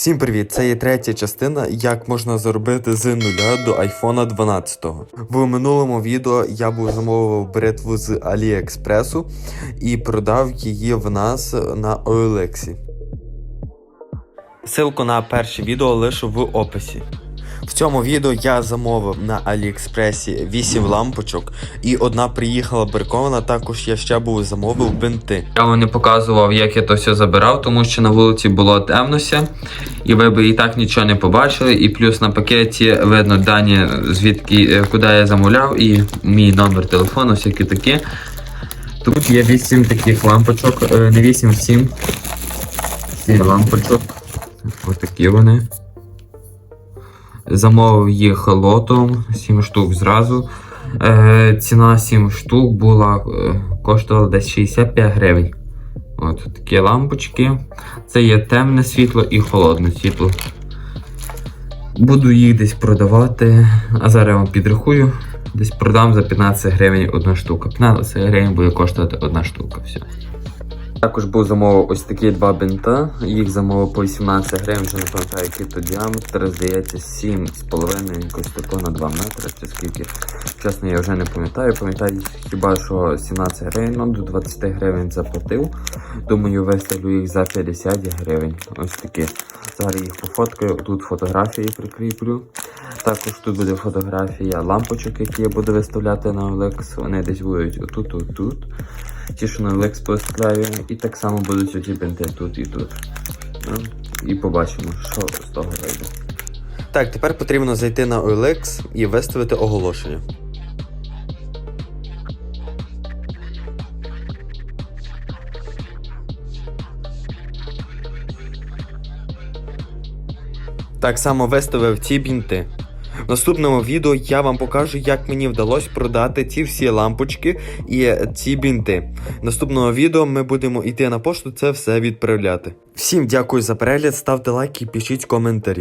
Всім привіт! Це є третя частина, як можна заробити з нуля до айфона 12. В минулому відео я був замовив бритву з Аліекспресу і продав її в нас на OLX. Силку на перше відео лишу в описі. В цьому відео я замовив на Аліекспресі 8 лампочок, і одна приїхала брикована. Також я ще був замовив бинти. Я вам не показував, як я то все забирав, тому що на вулиці було темнося, і ви б і так нічого не побачили. І плюс на пакеті видно дані, звідки е, куди я замовляв, і мій номер телефону, всякі такі. Тут є 8 таких лампочок, е, не 8, 7. 7 лампочок. Ось такі вони. Замовив їх лотом, 7 штук зразу. Е, ціна 7 штук була, е, коштувала десь 65 гривень. От такі лампочки. Це є темне світло і холодне світло. Буду їх десь продавати, а зараз я вам підрахую. Десь продам за 15 гривень одна штука. 15 гривень буде коштувати одна штука. Все. Також був замовив ось такі два бинта. Їх замовив по 18 гривень, вже не пам'ятаю, який то діаметр. Здається, 7,5 якось тако на 2 метри, чи скільки. Чесно, я вже не пам'ятаю. Пам'ятаю хіба що 17 гривень, ну до 20 гривень заплатив. Думаю, виставлю їх за 50 гривень. Ось такі. Зараз їх пофоткаю. Тут фотографії прикріплю. Також тут буде фотографія лампочок, які я буду виставляти на OLX. Вони десь будуть отут, отут. Ті, що на OLX поставляю. І так само будуть оті бинти тут і тут. Ну, і побачимо, що з того вийде. Так, тепер потрібно зайти на OLX і виставити оголошення. Так само виставив ці бінти. В наступному відео я вам покажу, як мені вдалося продати ці всі лампочки і ці бінти. Наступного відео ми будемо йти на пошту це все відправляти. Всім дякую за перегляд, ставте лайки пишіть коментарі.